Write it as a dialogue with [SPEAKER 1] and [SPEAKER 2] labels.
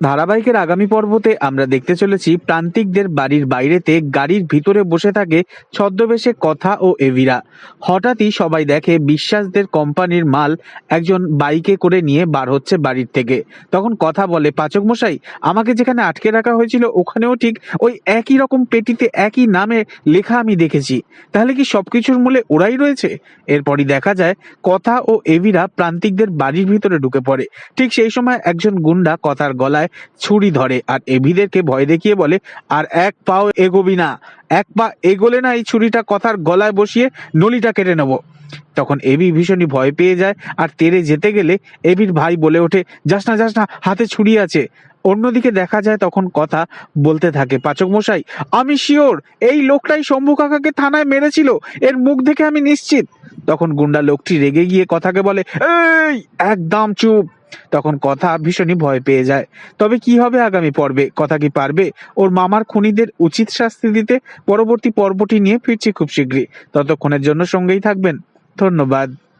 [SPEAKER 1] ধারাবাহিকের আগামী পর্বতে আমরা দেখতে চলেছি প্রান্তিকদের বাড়ির বাইরেতে গাড়ির ভিতরে বসে থাকে ছদ্মবেশে কথা ও এভিরা। হঠাৎই সবাই দেখে বিশ্বাসদের কোম্পানির মাল একজন বাইকে করে নিয়ে বার হচ্ছে বাড়ির থেকে। তখন কথা বলে, পাচক মশাই, আমাকে যেখানে আটকে রাখা হয়েছিল ওখানেও ঠিক ওই একই রকম পেটিতে একই নামে লেখা আমি দেখেছি। তাহলে কি সবকিছুর মূলে ওরাই রয়েছে? এরপরই দেখা যায়, কথা ও এভিরা প্রান্তিকদের বাড়ির ভিতরে ঢুকে পড়ে। ঠিক সেই সময় একজন গুন্ডা কথার গলায় ছুরি ধরে আর এভিদেরকে ভয় দেখিয়ে বলে, আর এক পাও এগোবি না। এক পা এগোলে না এই ছুরিটা কথার গলায় বসিয়ে নলিটা কেটে নেব। তখন এবি ভীষণই ভয় পেয়ে যায় আর তেরে যেতে গেলে এবির ভাই বলে ওঠে, যাস না যাস না, হাতে ছুরি আছে। অন্যদিকে দেখা যায় তখন কথা বলতে থাকে, পাচক মশাই, আমি শিওর, এই লোকটাই শম্ভু কাকাকে থানায় মেরেছিল, এর মুখ দেখে আমি নিশ্চিত। তখন গুন্ডা লোকটি রেগে গিয়ে কথাকে বলে, এই, একদম চুপ তখন কথা ভীষণই ভয় পেয়ে যায়। তবে কি হবে আগামী পর্বে? কথা কি পারবে? ওর মামার খুনিদের উচিত শাস্তি দিতে পরবর্তী পর্বটি নিয়ে ফিরছি খুব শীঘ্রই। ততক্ষণের জন্য সঙ্গেই থাকবেন। ধন্যবাদ।